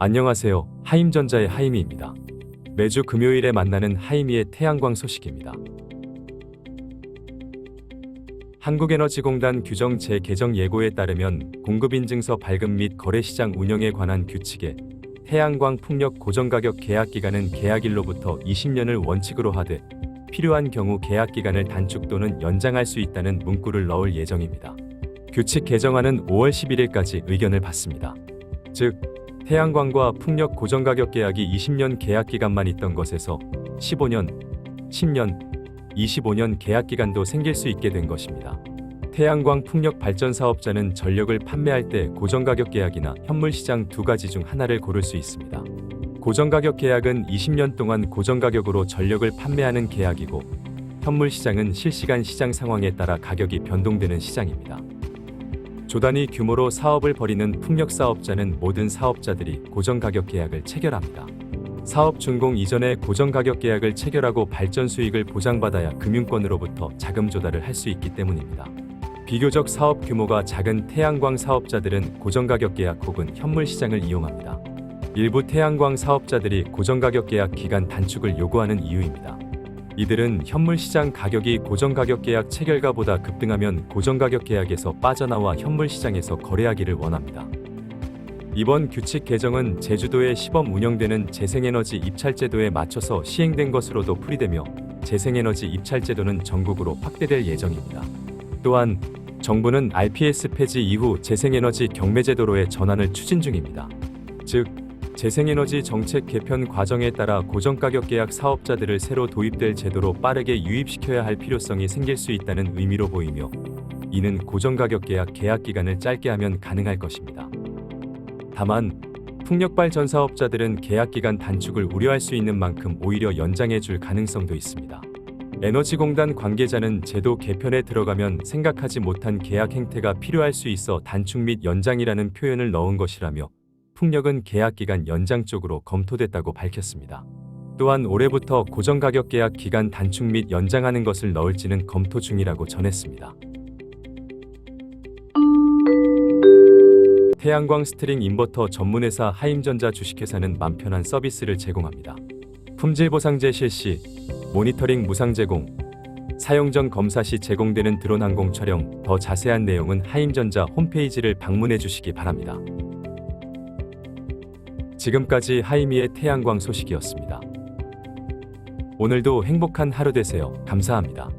안녕하세요. 하임전자의 하임이입니다. 매주 금요일에 만나는 하임이의 태양광 소식입니다. 한국에너지공단 규정 재개정 예고에 따르면 공급인증서 발급 및 거래시장 운영에 관한 규칙에 태양광 풍력 고정가격 계약 기간은 계약일로부터 20년을 원칙으로 하되 필요한 경우 계약 기간을 단축 또는 연장할 수 있다는 문구를 넣을 예정입니다. 규칙 개정안은 5월 11일까지 의견을 받습니다. 즉, 태양광과 풍력 고정가격 계약이 20년 계약 기간만 있던 것에서 15년, 10년, 25년 계약 기간도 생길 수 있게 된 것입니다. 태양광 풍력 발전 사업자는 전력을 판매할 때 고정가격 계약이나 현물 시장 두 가지 중 하나를 고를 수 있습니다. 고정가격 계약은 20년 동안 고정가격으로 전력을 판매하는 계약이고 현물 시장은 실시간 시장 상황에 따라 가격이 변동되는 시장입니다. 조단위 규모로 사업을 벌이는 풍력 사업자는 모든 사업자들이 고정가격 계약을 체결합니다. 사업 준공 이전에 고정가격 계약을 체결하고 발전 수익을 보장받아야 금융권으로부터 자금 조달을 할 수 있기 때문입니다. 비교적 사업 규모가 작은 태양광 사업자들은 고정가격 계약 혹은 현물 시장을 이용합니다. 일부 태양광 사업자들이 고정가격 계약 기간 단축을 요구하는 이유입니다. 이들은 현물 시장 가격이 고정가격 계약 체결가보다 급등하면 고정가격 계약에서 빠져나와 현물 시장에서 거래하기를 원합니다. 이번 규칙 개정은 제주도에 시범 운영되는 재생에너지 입찰제도에 맞춰서 시행된 것으로도 풀이되며 재생에너지 입찰제도는 전국으로 확대될 예정입니다. 또한 정부는 RPS 폐지 이후 재생에너지 경매제도로의 전환을 추진 중입니다. 즉, 재생에너지 정책 개편 과정에 따라 고정가격 계약 사업자들을 새로 도입될 제도로 빠르게 유입시켜야 할 필요성이 생길 수 있다는 의미로 보이며 이는 고정가격 계약 계약 기간을 짧게 하면 가능할 것입니다. 다만 풍력 발 전 사업자들은 계약 기간 단축을 우려할 수 있는 만큼 오히려 연장해 줄 가능성도 있습니다. 에너지공단 관계자는 제도 개편에 들어가면 생각하지 못한 계약 행태가 필요할 수 있어 단축 및 연장이라는 표현을 넣은 것이라며 풍력은 계약 기간 연장 쪽으로 검토됐다고 밝혔습니다. 또한 올해부터 고정가격 계약 기간 단축 및 연장하는 것을 넣을지는 검토 중이라고 전했습니다. 태양광 스트링 인버터 전문회사 하임전자 주식회사는 맘 편한 서비스를 제공합니다. 품질 보상제 실시, 모니터링 무상 제공, 사용 전 검사 시 제공되는 드론 항공 촬영, 더 자세한 내용은 하임전자 홈페이지를 방문해 주시기 바랍니다. 지금까지 하이미의 태양광 소식이었습니다. 오늘도 행복한 하루 되세요. 감사합니다.